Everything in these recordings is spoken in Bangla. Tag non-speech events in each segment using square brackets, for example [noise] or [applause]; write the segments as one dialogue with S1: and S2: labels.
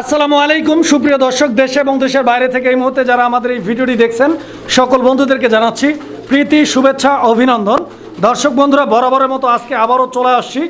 S1: আসসালামু আলাইকুম, সুপ্রিয় দর্শক, দেশে এবং দেশের বাইরে থেকে এই মুহূর্তে যারা আমাদের এই ভিডিওটি দেখছেন, সকল বন্ধুদেরকে জানাচ্ছি প্রীতি, শুভেচ্ছা, অভিনন্দন। দর্শক বন্ধুরা, বরাবরের মতো আজকে আবারও চলে আসছি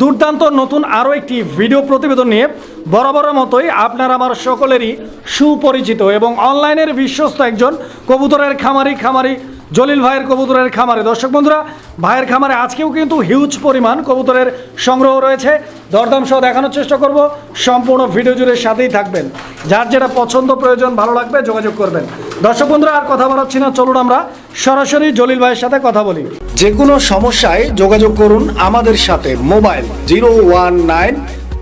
S1: দুর্দান্ত নতুন আরও একটি ভিডিও প্রতিবেদন নিয়ে। বরাবরের মতোই আপনার আমার সকলেরই সুপরিচিত এবং অনলাইনের বিশ্বস্ত একজন কবুতরের খামারি খামারি জলিল ভাইয়ের কবুতরের খামারে। দর্শক বন্ধুরা, ভাইয়ের খামারে আজকেও কিন্তু হিউজ পরিমাণ কবুতরের সংগ্রহ রয়েছে। দরদাম সহ দেখানোর চেষ্টা করব। সম্পূর্ণ ভিডিও জুড়ে সাথেই থাকবেন। যার যেটা পছন্দ, প্রয়োজন, ভালো লাগবে, যোগাযোগ করবেন। দর্শক বন্ধুরা, আর কথা বলাচ্ছি না, চলুন আমরা সরাসরি জলিল ভাইয়ের সাথে কথা বলি। যে কোনো সমস্যায় যোগাযোগ করুন আমাদের সাথে, mobile zero one nine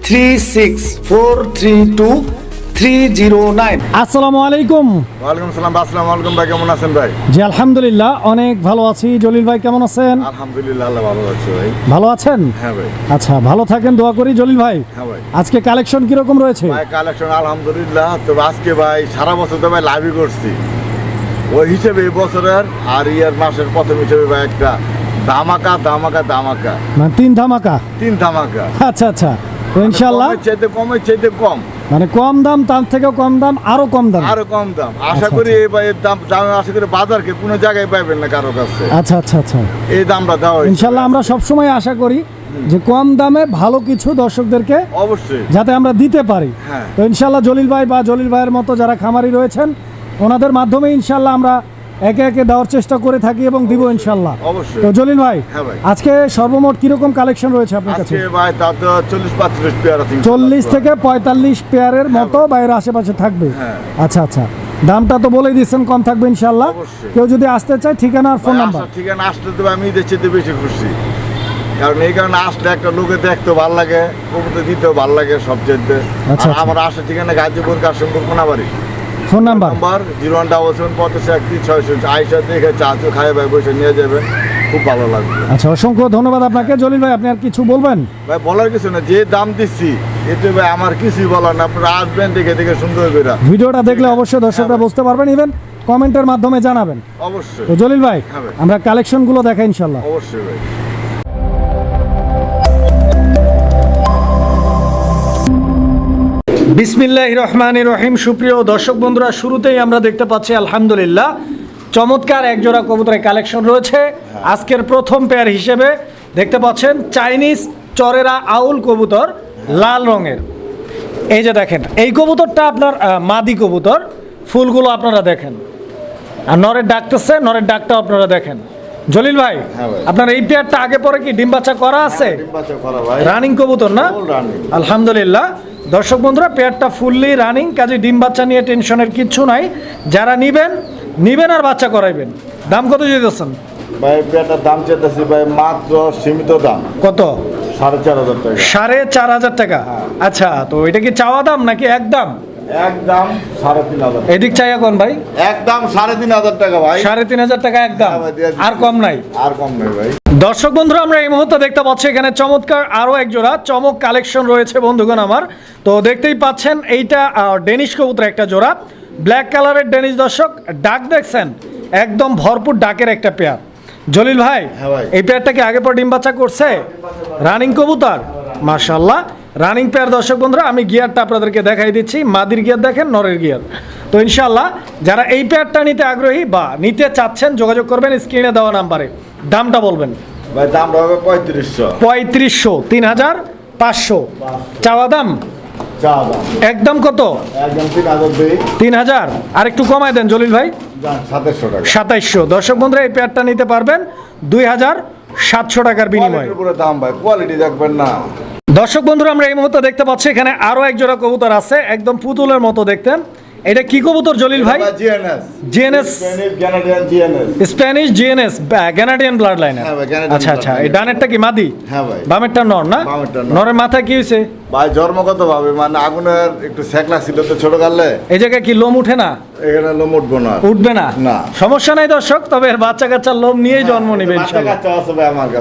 S1: three six four three two three zero nine আসসালামু আলাইকুম।
S2: ওয়ালাইকুম সালাম আসসালামু আলাইকুম ভাই কেমন আছেন ভাই?
S1: জি আলহামদুলিল্লাহ অনেক ভালো আছি। জলিল ভাই কেমন আছেন?
S2: আলহামদুলিল্লাহ আল্লাহ ভালো আছে ভাই।
S1: ভালো আছেন?
S2: হ্যাঁ ভাই।
S1: আচ্ছা ভালো থাকেন দোয়া করি। জলিল ভাই
S2: হ্যাঁ ভাই।
S1: আজকে কালেকশন কীরকম রয়েছে?
S2: ভাই কালেকশন আলহামদুলিল্লাহ তবে আজকে ভাই সারা বছর তো ভাই লাভই করছি। ওই হিসেবে বছরের আর ইয়ার মাসের প্রথম হিসেবে ভাই একটা দামাকা দামাকা দামাকা
S1: মানে তিন ধামাকা?
S2: তিন ধামাকা।
S1: আচ্ছা আচ্ছা। তো ইনশাল্লাহ
S2: চাইতে কমের চাইতে কম।
S1: মানে কম দাম তার থেকেও কম দাম আরও কম দাম।
S2: আরও কম দাম। আশা
S1: আচ্ছা,
S2: করি এই ভাই দাম দাম আশা করি বাজারকে কোনো জায়গায় পাইবেন না কারও কাছে।
S1: আচ্ছা আচ্ছা আচ্ছা।
S2: এই দামটা দেওয়া
S1: ইনশাল্লাহ আমরা সবসময় আশা করি যে কম দামে ভালো কিছু দর্শকদেরকে
S2: অবশ্যই।
S1: যাতে আমরা দিতে পারি।
S2: হ্যাঁ।
S1: তো ইনশাল্লাহ জলিল ভাই বা জলিল ভাইয়ের মতো যারা খামারি রয়েছেন ওনাদের মাধ্যমে ইনশাল্লাহ আমরা একে একে দেওয়ার চেষ্টা করে থাকি এবং দিব ইনশাল্লাহ
S2: অবশ্যই।
S1: তো জলিল ভাই
S2: হ্যাঁ
S1: আজকে সর্বমোট কীরকম কালেকশন রয়েছে আপনার কাছে?
S2: ভাই তা তো চল্লিশ পেয়ার আছে
S1: থেকে পঁয়তাল্লিশ পেয়ারের মতো বাইরের আশেপাশে থাকবে।
S2: হ্যাঁ।
S1: আচ্ছা আচ্ছা। দামটা তো বলেই দিচ্ছেন কম থাকবে ইনশাল্লাহ কেউ যদি আসতে চায় ঠিকানা আর ফোন নাম্বার
S2: ঠিকানা আসতে দেবে আমি চেয়ে বেশি খুশি। কারণ এই কারণে আসলে একটা লোকে দেখতে ভালো লাগে কবুতর দিতেও ভালো লাগে সবচেয়ে
S1: আচ্ছা, আচ্ছা।
S2: আমার আসার ঠিকানা Gazipur Kashimpur Konabari.
S1: Phone number?
S2: Number zero one double seven পঁচাশি একত্রিশ ছয়শো আইসা দেখে চাচু খাই ভাই বসে নিয়ে যাবেন খুব ভালো লাগবে।
S1: আচ্ছা অসংখ্য ধন্যবাদ আপনাকে। জলিল ভাই আপনি আর কিছু বলবেন?
S2: ভাই বলার কিছু না যে দাম দিচ্ছি এতে ভাই আমার কিছুই বলার না। আপনারা আসবেন দেখে দেখে সুন্দর করে
S1: ভিডিওটা দেখলে অবশ্যই দর্শকরা বুঝতে পারবেন। ইভেন কমেন্টের মাধ্যমে জানাবেন।
S2: অবশ্যই।
S1: তো জলিল ভাই
S2: হ্যাঁ ভাই।
S1: আমরা কালেকশনগুলো দেখাই ইনশাল্লাহ
S2: অবশ্যই ভাই।
S1: বিসমিল্লাহ রহমান রহিম। সুপ্রিয় দর্শক বন্ধুরা শুরুতেই আমরা দেখতে পাচ্ছি আলহামদুলিল্লাহ চমৎকার একজোড়া কবুতরের কালেকশন রয়েছে। আজকের প্রথম পেয়ার হিসেবে দেখতে পাচ্ছেন চাইনিজ চরেরা আউল কবুতর লাল রঙের। এই যে দেখেন এই কবুতরটা আপনার মাদি কবুতর। ফুলগুলো আপনারা দেখেন। আর নরের ডাকতেছে নরের ডাকটাও আপনারা দেখেন। জলিল ভাই
S2: হ্যাঁ
S1: আপনার এই পেয়ারটা আগে পরে কি ডিম বাচ্চা করা আছে?
S2: ভাই।
S1: রানিং কবুতর না? আলহামদুলিল্লাহ। দর্শক বন্ধুরা পেয়ারটা ফুললি রানিং কাজে ডিম বাচ্চা নিয়ে টেনশনের কিচ্ছু নাই। যারা নিবেন নিবেন আর বাচ্চা করাইবেন। দাম কত যেতেছেন
S2: ভাই পেয়ারটার দাম চেতেছি ভাই মাত্র সীমিত দাম।
S1: কত?
S2: সাড়ে চার হাজার টাকা।
S1: সাড়ে চার হাজার টাকা? আচ্ছা তো এটা কি চাওয়া দাম নাকি একদম
S2: একদম সাড়ে তিন হাজার
S1: এদিক চাই এখন ভাই।
S2: একদম সাড়ে তিন হাজার টাকা ভাই।
S1: সাড়ে তিন হাজার টাকা একদম
S2: হ্যাঁ।
S1: আর কম নাই।
S2: আর কম নেই ভাই।
S1: দর্শক বন্ধুরা আমরা এই মুহূর্তে দেখতে পাচ্ছি এখানে চমৎকার আরও এক জোড়া চমক কালেকশন রয়েছে বন্ধুগণ আমার। তো দেখতেই পাচ্ছেন এইটা ডেনিশ কবুতর একটা জোড়া। ব্ল্যাক কালারের ডেনিশ দর্শক ডাক দেখছেন একদম ভরপুর ডাকের একটা পেয়ার। জলিল ভাই
S2: হ্যাঁ ভাই।
S1: এই পেয়ারটা কি আগে পর ডিম বাচ্চা করছে? রানিং কবুতর? মার্শাল্লাহ রানিং পেয়ার দর্শক বন্ধুরা আমি গিয়ারটা আপনাদেরকে দেখাই দিচ্ছি মাদির গিয়ার দেখেন নরের গিয়ার। তো ইনশাল্লাহ যারা এই পেয়ারটা নিতে আগ্রহী বা নিতে চাচ্ছেন যোগাযোগ করবেন স্ক্রিনে দেওয়া নাম্বারে। দামটা বলবেন।
S2: ভাই দামটা হবে পঁয়ত্রিশশো।
S1: পঁয়ত্রিশশো তিন হাজার পাঁচশো। চাওয়া দাম? একদম কত?
S2: তিন হাজার দুই।
S1: আর একটু কমায় দেন জলিল ভাই। সাতাইশশো। দর্শক বন্ধুরা এই পেয়ারটা নিতে পারবেন দুই হাজার সাতশো টাকার বিনিময়ে।
S2: দাম ভাই কোয়ালিটি দেখবেন না।
S1: দর্শক বন্ধুরা আমরা এই মুহূর্তে দেখতে পাচ্ছি এখানে আরও এক জোড়া কবুতর আছে। একদম পুতুলের মতো দেখতেন এটা কি কবুতর জলিল ভাই?
S2: GNS
S1: Spanish GNS Canadian blood liner
S2: হ্যাঁ
S1: আচ্ছা আচ্ছা এই। ডানেরটা কি মাদি?
S2: হ্যাঁ ভাই।
S1: বামেরটা নর না? নরের মাথায় কি হয়েছে
S2: ভাই জন্মগত ভাবে মানে আগুনের একটু সেক লাগছিল তো ছোট কালে
S1: এই জায়গায় কি লোম উঠে না?
S2: এখানে লোম উঠবো না।
S1: উঠবে না?
S2: না।
S1: সমস্যা নাই দর্শক তবে এর বাচ্চা কাচ্চার লোম নিয়েই জন্ম নেবে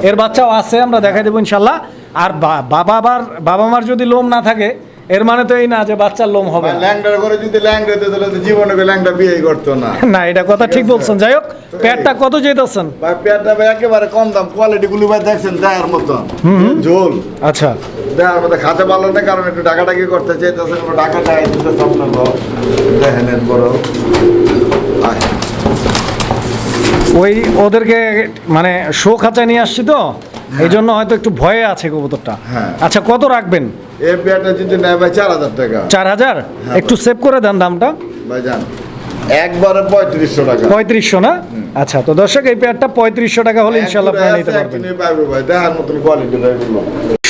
S1: এর বাচ্চাও আছে আমরা দেখাই দেবো ইনশাল্লাহ। আর বাবা বাবা মার যদি লোম না থাকে এর মানে তো এই না যে বাচ্চার লোম হবে
S2: ল্যাংডার করে যদি ল্যাংডা দিতে তাহলে তো জীবনে ল্যাংডা বিয়েই করতো না। [laughs]
S1: না এটা কথা ঠিক বলছেন। যাই হোক প্যাটটা কত যেতেছেন?
S2: ভাই পেটটা ভাই একেবারে কম দাম। কোয়ালিটি গুলো ভাই দেখছেন দেখার মতন। ঝোল।
S1: আচ্ছা।
S2: দেখার মতো খাতে পারল না কারণ একটু ডাকাডাকি করতে চাইতেছে কোনো ডাকা টাকা দিতে স্বপ্ন দেখেন এরপর
S1: ওই ওদেরকে মানে শো খাঁচায় নিয়ে আসছি তো? এই জন্য হয়তো একটু ভয়ে আছে কবুতরটা।
S2: হ্যাঁ।
S1: আচ্ছা কত রাখবেন?
S2: এই যদি নেয় ভাই চার হাজার টাকা।
S1: চার হাজার?
S2: হ্যাঁ।
S1: একটু সেভ করে দেন দামটা।
S2: ভাই যান। একবারে পঁয়ত্রিশশো টাকা।
S1: পঁয়ত্রিশশো না? আচ্ছা তো দর্শক এই পেয়ারটা পঁয়ত্রিশশো টাকা হলে ইনশাল্লাহ আপনারা নিতে পারবেন।
S2: দেখার মতন কোয়ালিটি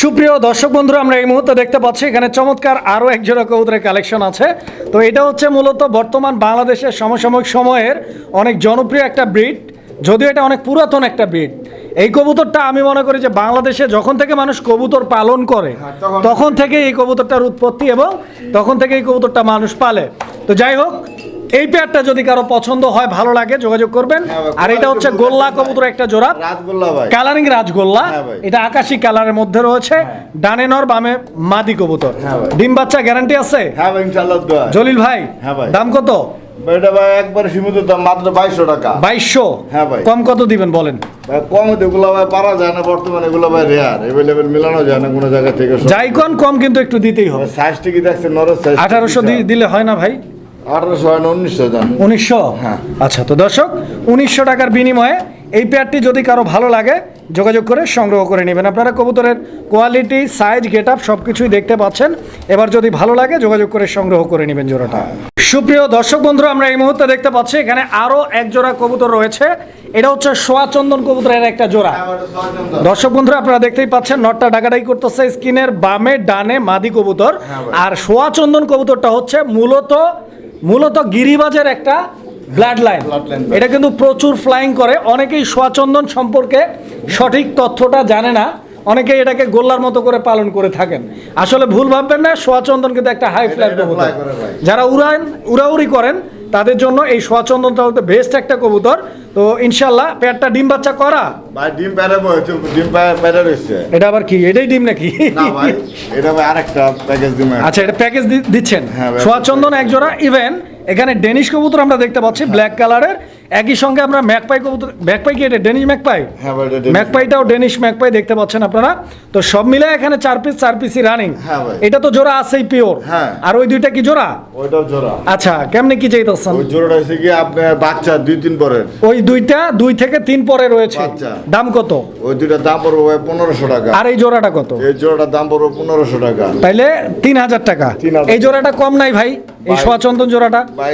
S1: সুপ্রিয় দর্শক বন্ধুরা আমরা এই মুহূর্তে দেখতে পাচ্ছি এখানে চমৎকার আরও এক জোড়া কবুতরের কালেকশন আছে। তো এটা হচ্ছে মূলত বর্তমান বাংলাদেশের সমসাময়িক সময়ের অনেক জনপ্রিয় একটা ব্রিড। যদিও এটা অনেক পুরাতন একটা ব্রিড। এই কবুতরটা আমি মনে করি যে বাংলাদেশে যখন থেকে মানুষ কবুতর পালন করে
S2: হ্যাঁ, তখন-
S1: থেকে। এই কবুতরটার উৎপত্তি এবং তখন থেকে এই কবুতরটা মানুষ পালে। তো যাই হোক এই পেয়ারটা যদি কারও পছন্দ হয় ভালো লাগে যোগাযোগ করবেন।
S2: হ্যাঁ
S1: আর এটা হচ্ছে গোল্লা কবুতর একটা জোড়া। কালারিং রাজগোল্লা
S2: হ্যাঁ
S1: এটা আকাশি কালারের মধ্যে রয়েছে। ডানে নর বামে মাদি কবুতর। ডিম বাচ্চা গ্যারান্টি আছে? জলিল ভাই। দাম কত?
S2: এটা ভাই একবারে সীমিত দাম মাত্র বাইশশো টাকা।
S1: বাইশশো?
S2: হ্যাঁ ভাই।
S1: কম কত দিবেন বলেন?
S2: ভাই, কম এগুলো ভাই পারা যায় না বর্তমানে এগুলো ভাই রেয়ার এভেলেবেল মিলানো যায় না কোনো জায়গা থেকে
S1: যাই কম কিন্তু একটু দিতেই হবে।
S2: সাইজটা কি দেখছেন নরের সাইজ
S1: আঠারোশো দিলে হয় না ভাই?
S2: আঠারোশো হয় না উনিশশো
S1: উনিশশো?
S2: হ্যাঁ।
S1: আচ্ছা তো দর্শক উনিশশো টাকার বিনিময়ে এই পেয়ারটি যদি কারও ভালো লাগে যোগাযোগ করে সংগ্রহ করে নেবেন। আপনারা কবুতরের কোয়ালিটি সাইজ গেট আপ সব কিছুই দেখতে পাচ্ছেন। এবার যদি ভালো লাগে যোগাযোগ করে সংগ্রহ করে নেবেন জোড়াটা। সুপ্রিয় দর্শক বন্ধুরা আমরা এই মুহূর্তে দেখতে পাচ্ছি এখানে আরও এক জোড়া কবুতর রয়েছে। এটা হচ্ছে সোয়া চন্দন কবুতরের একটা জোড়া। দর্শক বন্ধুরা আপনারা দেখতেই পাচ্ছেন নটটা ডাকাডাকি করতেছে স্কিনের বামে ডানে মাদি কবুতর।
S2: হ্যাঁ
S1: আর সোয়া চন্দন কবুতরটা হচ্ছে মূলত মূলত গিরিবাজের একটা ব্লাড লাইন এটা কিন্তু প্রচুর ফ্লাইং করে। অনেকেই সোয়াচন্দন সম্পর্কে সঠিক তথ্যটা জানে না। অনেকেই এটাকে গোল্লার মতো করে পালন করে থাকেন। আসলে ভুল ভাববেন না সোয়াচন্দন কিন্তু একটা হাই ফ্লাই যারা উড়ান উড়াউড়ি করেন তাদের জন্য এই সোয়াচন্দনটা হচ্ছে বেস্ট একটা কবুতর। তো ইনশাল্লাহ পেটটা ডিম বাচ্চা করা?
S2: ভাই ডিম প্যারে ডিম প্যারা রয়েছে।
S1: এটা আবার কি? এটাই ডিম নাকি?
S2: না ভাই এটা ভাই আরেকটা প্যাকেজ ডিম
S1: আচ্ছা এটা প্যাকেজ দিচ্ছেন।
S2: হ্যাঁ।
S1: সোয়াচন্দন এক জোড়া ইভেন এখানে ডেনিশ কবুতর আমরা দেখতে পাচ্ছি ব্ল্যাক কালারের একই সঙ্গে আমরা ম্যাকপাই কবুতর ম্যাকপাই কি এটা? Danish magpie?
S2: হ্যাঁ
S1: ম্যাকপাইটাও ডেনিশ ম্যাকপাই দেখতে পাচ্ছেন আপনারা। তো সব মিলে এখানে চার পিস চার পিসই রানিং
S2: হ্যাঁ
S1: এটা তো জোড়া আছেই পিওর
S2: হ্যাঁ।
S1: আর ওই দুইটা কি জোড়া?
S2: ওইটাও জোড়া।
S1: আচ্ছা কেমনে কি চাইতেছেন
S2: ওই জোড়াটা হচ্ছে কি আপনার বাচ্চা দুই তিন পরে
S1: ওই দুইটা দুই থেকে তিন পরে রয়েছে। দাম কত?
S2: ওই দুইটা দাম পড়বে পনেরোশো টাকা।
S1: আর এই জোড়াটা কত?
S2: এই জোড়াটার দাম পড়বে পনেরোশো টাকা।
S1: তাইলে তিন হাজার টাকা।
S2: 3,000
S1: এই জোড়াটা কম নাই ভাই। এই
S2: সোয়া
S1: চন্দন জোড়াটা?
S2: ভাই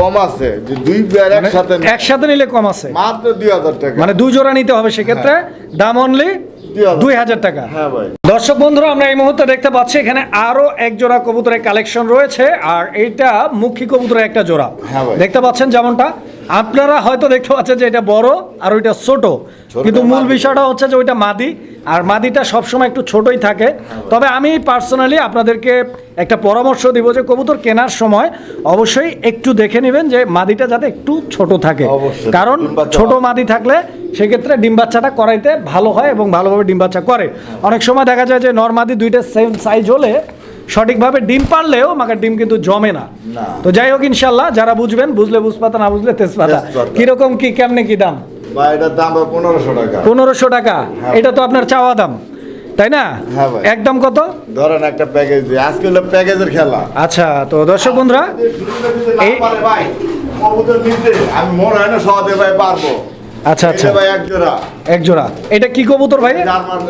S2: কম আছে। যে দুই পেয়ার একসাথে
S1: একসাথে নিলে কম আছে?
S2: মাত্র দুই হাজার টাকা।
S1: মানে দুই জোড়া নিতে হবে সেক্ষেত্রে। দাম অনলি দুই হাজার। টাকা।
S2: হ্যাঁ ভাই।
S1: দর্শক বন্ধুরা আমরা এই মুহূর্তে দেখতে পাচ্ছি এখানে আরও এক জোড়া কবুতরের কালেকশন রয়েছে। আর এইটা মুখী কবুতরের একটা জোড়া।
S2: হ্যাঁ
S1: দেখতে পাচ্ছেন যেমনটা। আপনারা হয়তো দেখতে পাচ্ছেন যে এটা বড় আর ওইটা ছোট। কিন্তু মূল বিষয়টা হচ্ছে যে ওইটা মাদি। আর মাদিটা সবসময় একটু ছোটই থাকে।
S2: হ্যাঁ।
S1: তবে আমি পার্সোনালি আপনাদেরকে একটা পরামর্শ দিব যে কবুতর কেনার সময় অবশ্যই একটু দেখে নেবেন যে মাদিটা যাতে একটু ছোট থাকে। কারণ ছোট মাদি থাকলে সেক্ষেত্রে ডিম বাচ্চাটা করাইতে ভালো হয় এবং ভালোভাবে ডিম বাচ্চা করে। অনেক সময় দেখা যায় যে নর্মাদি দুইটা সেম সাইজ হলে সঠিকভাবে ডিম পারলেও মাকার ডিম কিন্তু জমে না। তো যাই হোক ইনশাল্লাহ যারা বুঝবেন বুঝলে বুঝপাতা না বুঝলে তেজপাতা। কীরকম কি কেমনে কি দাম?
S2: পনেরোশো টাকা। হ্যাঁ।
S1: এটা তো আপনার চাওয়া দাম তাই না?
S2: হ্যাঁ
S1: একদম কত?
S2: ধরেন একটা প্যাকেজ আজকে হলো প্যাকেজের খেলা।
S1: আচ্ছা তো দর্শক বন্ধুরা
S2: আমি মনে হয় না সহজে ভাই পারব।
S1: আচ্ছা আচ্ছা।
S2: ভাই এক জোড়া
S1: এক জোড়া। এটা কি কবুতর ভাই?
S2: German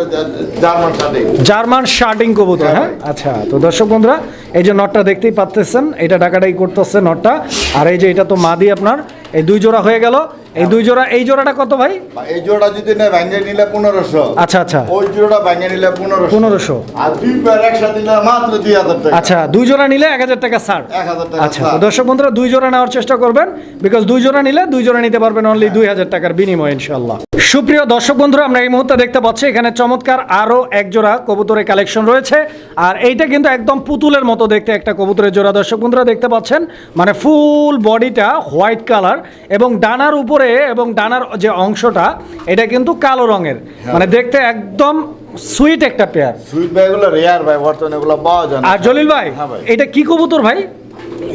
S2: German shirting.
S1: German shirting কবুতর
S2: হ্যাঁ?
S1: হ্যাঁ আচ্ছা তো দর্শক বন্ধুরা এই যে নটটা দেখতেই পাচ্তেছেন এটা ডাকাডাই করতেছে নটটা। আর এই যে এটা তো মাদি আপনার এই দুই জোড়া হয়ে গেল। এই দুই জোড়া এই জোড়াটা কত ভাই?
S2: এই জোড়া যদি না ভেঙে নিলে পনেরোশো।
S1: আচ্ছা আচ্ছা।
S2: ওই জোড়া ভেঙে নিলে পনেরোশো।
S1: পনেরোশো।
S2: আর দুই পেয়ার একসাথে নিলে মাত্র দুই হাজার টাকা।
S1: আচ্ছা দুই জোড়া নিলে এক হাজার টাকা ছাড়।
S2: এক হাজার টাকা
S1: আচ্ছা দর্শক বন্ধুরা দুই জোড়া নেওয়ার চেষ্টা করবেন বিকজ দুই জোড়া নিলে দুই জোড়া নিতে পারবেন অনলি দুই হাজার টাকার বিনিময় ইনশাল্লাহ সুপ্রিয় দর্শক বন্ধুরা আমরা এই মুহূর্তে দেখতে পাচ্ছি এখানে চমৎকার আরও এক জোড়া কবুতরের কালেকশন রয়েছে। আর এইটা কিন্তু একদম পুতুলের মতো দেখতে একটা কবুতরের জোড়া দর্শক বন্ধুরা দেখতে পাচ্ছেন মানে ফুল বডিটা হোয়াইট কালার এবং ডানার উপরে এবং ডানার যে অংশটা এটা কিন্তু কালো রঙের। মানে দেখতে একদম সুইট একটা পেয়ার।
S2: সুইট ভাই এগুলো রেয়ার ভাই বর্তমানে এগুলো পাওয়া যায়
S1: আর জলিল ভাই
S2: হ্যাঁ
S1: এটা কি কবুতর ভাই?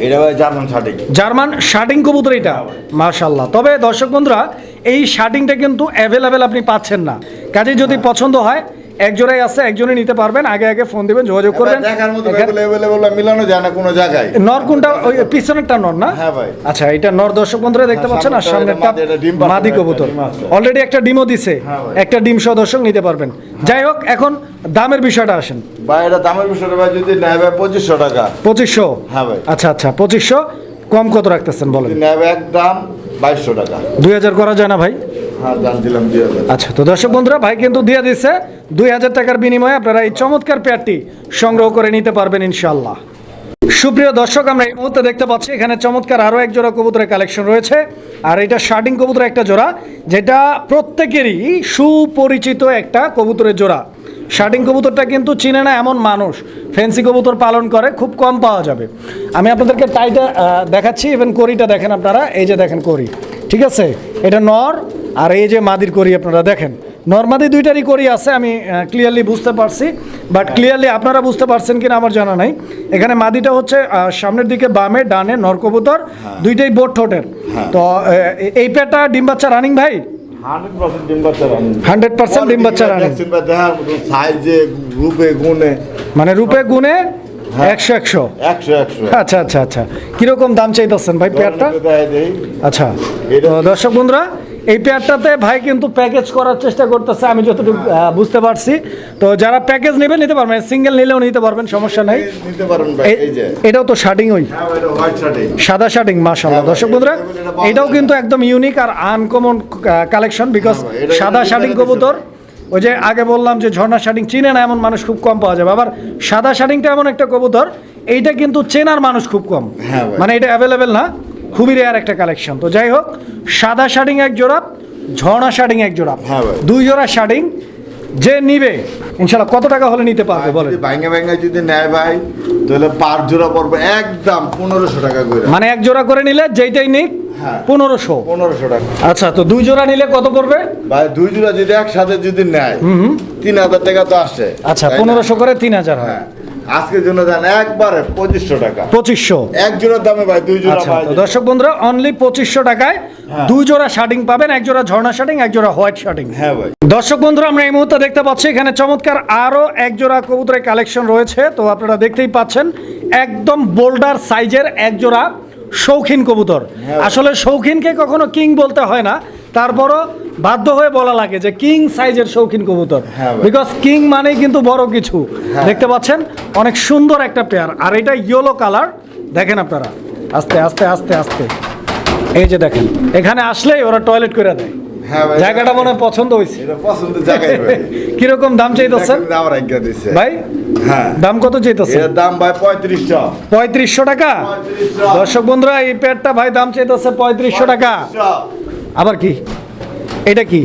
S2: এটা ভাই জার্মান শার্টিং।
S1: জার্মান শার্টিং কবুতর এটা মাশাল্লাহ তবে দর্শক বন্ধুরা এই শার্টিংটা কিন্তু অ্যাভেলেবেল আপনি পাচ্ছেন না। কাজে যদি পছন্দ হয় একজোড়াই আছে একজনই নিতে পারবেন। আগে আগে ফোন দিবেন যোগাযোগ করবেন।
S2: দেখার মতো এগুলো মিলানো যায় না কোনো জায়গায়।
S1: নর কোনটা ওই পিছনেরটা নর না?
S2: হ্যাঁ ভাই।
S1: আচ্ছা এটা নর দর্শক বন্ধুরা দেখতে
S2: হ্যাঁ,
S1: পাচ্ছেন আর
S2: সামনেরটা মাদি,
S1: কবুতর। অলরেডি একটা ডিমও দিছে।
S2: হ্যাঁ
S1: একটা ডিম সহ দর্শক নিতে পারবেন। যাই হোক এখন দামের বিষয়টা আসেন।
S2: ভাই এটা দামের বিষয়টা ভাই যদি নেয় ভাই পঁচিশশো টাকা।
S1: পঁচিশশো?
S2: হ্যাঁ ভাই।
S1: আচ্ছা আচ্ছা পঁচিশশো। কম কত রাখতেছেন বলেন?
S2: নেয় একদম বাইশশো টাকা।
S1: দুই হাজার করা যায় না ভাই?
S2: হ্যাঁ
S1: আচ্ছা তো দর্শক বন্ধুরা, ভাই কিন্তু দিয়ে দিচ্ছে দুই হাজার টাকার বিনিময়ে আপনারা এই চমৎকার পেয়ারটি সংগ্রহ করে নিতে পারবেন ইনশাল্লাহ সুপ্রিয় দর্শক, আমরা এই মুহূর্তে দেখতে পাচ্ছি, এখানে চমৎকার আরও এক জোড়া কবুতরের কালেকশন রয়েছে। আর এটা শার্টিং কবুতরের একটা জোড়া, যেটা প্রত্যেকেরই সুপরিচিত একটা কবুতরের জোড়া। শার্টিং কবুতরটা কিন্তু চিনে না এমন মানুষ। ফ্যান্সি কবুতর পালন করে, খুব কম পাওয়া যাবে। আমি আপনাদেরকে টাইটা দেখাচ্ছি ইভেন করিটা দেখেন আপনারা, এই যে দেখেন করি ঠিক আছে? এটা নর আর এই যে মাদির করি আপনারা দেখেন। নর্মাদি দুইটারই করি আছে আমি ক্লিয়ারলি বুঝতে পারছি বাট ক্লিয়ারলি আপনারা বুঝতে পারছেন কিনা আমার জানা নাই। এখানে মাদিটা হচ্ছে সামনের দিকে বামে ডানে নরকবুতর দুইটাই বোট ঠোঁটের। তো এই পেটা ডিম বাচ্চা রানিং ভাই?
S2: হান্ড্রেড পার্সেন্ট ডিম বাচ্চা রানিং
S1: হান্ড্রেড পার্সেন্ট ডিম বাচ্চা রানিং
S2: দেখার মতো সাইজে রূপে গুণে।
S1: মানে রূপে গুণে একশো একশো?
S2: একশো একশো।
S1: আচ্ছা আচ্ছা আচ্ছা। কীরকম দাম চাইতেছেন ভাই পেয়ারটা? আচ্ছা। দর্শক বন্ধুরা এই পেয়ারটাতে ভাই কিন্তু প্যাকেজ করার চেষ্টা করতেছে আমি যতটুকু বুঝতে পারছি। তো যারা প্যাকেজ নেবেন নিতে পারবেন। সিঙ্গেল নিলেও নিতে পারবেন সমস্যা নাই। এটাও তো শার্টিং ওই।
S2: হ্যাঁ
S1: সাদা শার্টিং মাশাআল্লাহ।
S2: হ্যাঁ
S1: দর্শক বন্ধুরা এটাও কিন্তু একদম ইউনিক আর আনকমন কালেকশন বিকজ
S2: হ্যাঁ
S1: সাদা শার্টিং কবুতর ওই যে আগে বললাম যে ঝর্ণা শার্টিং চিনে না এমন মানুষ খুব কম পাওয়া যাবে। আবার সাদা শার্টিংটা এমন একটা কবুতর এইটা কিন্তু চেনার মানুষ খুব কম।
S2: হ্যাঁ
S1: মানে এটা অ্যাভেলেবেল না খুবই রেয়ার একটা কালেকশন তো যাই হোক সাদা শার্টিং এক জোড়া ঝর্ণা শার্টিং এক জোড়া।
S2: হ্যাঁ
S1: দুই জোড়া শার্টিং যে নিবে ইনশাল্লাহ কত টাকা হলে নিতে পারবে বলে
S2: যদি ভাঙ্গে ভাঙ্গে যদি নেয় ভাই তাহলে পাঁচ জোড়া পড়বে একদম পনেরোশো টাকা করে।
S1: মানে এক জোড়া করে নিলে যেইটাই নিক। পনেরোশো?
S2: পনেরোশো টাকা।
S1: আচ্ছা তো দুই জোড়া নিলে কত পড়বে?
S2: ভাই দুই জোড়া যদি একসাথে যদি নেয় তিন হাজার টাকা তো আসে।
S1: আচ্ছা পনেরোশো করে তিন হাজার হয়।
S2: হ্যাঁ। আজকের জন্য দেন একবারে পঁচিশশো টাকা।
S1: পঁচিশশো।
S2: এক জোড়ার দামে ভাই দুই জোড়া
S1: আচ্ছা। দর্শক বন্ধুরা অনলি পঁচিশশো টাকায়
S2: হ্যাঁ।
S1: দুই জোড়া শার্টিং পাবেন এক জোড়া ঝর্ণা শার্টিং এক জোড়া হোয়াইট শার্টিং
S2: হ্যাঁ ভাই।
S1: দর্শক বন্ধুরা আমরা এই মুহূর্তে দেখতে পাচ্ছি এখানে চমৎকার আরও এক জোড়া কবুতরের কালেকশন রয়েছে। তো আপনারা দেখতেই পাচ্ছেন একদম বোল্ডার সাইজের এক জোড়া। শৌখিন কবুতর।
S2: হ্যাঁ।
S1: আসলে শৌখিনকে কখনো কিং বলতে হয় না তারপরও বাধ্য হয়ে বলা লাগে যে কিং সাইজের শৌখিন কবুতর।
S2: হ্যাঁ
S1: বিকজ কিং মানেই কিন্তু বড় কিছু।
S2: হ্যাঁ।
S1: দেখতে পাচ্ছেন অনেক সুন্দর একটা পেয়ার আর এটা ইয়েলো কালার দেখেন আপনারা। আস্তে আস্তে আস্তে আস্তে। এই যে দেখেন এখানে আসলেই ওরা টয়লেট করে দেয়।
S2: হ্যাঁ
S1: জায়গাটা মনে হয় পছন্দ হয়েছে।
S2: জায়গায় [laughs]
S1: কীরকম দাম চাইতেছেন?
S2: আমার আজ্ঞা
S1: ভাই
S2: হ্যাঁ।
S1: দাম কত চাইতেছেন?
S2: এর দাম ভাই পঁয়ত্রিশশো।
S1: পঁয়ত্রিশশো টাকা। দর্শক বন্ধুরা এই প্যাডটা ভাই দাম চাইতেছে পঁয়ত্রিশশো টাকা। আবার কি? এটা কি?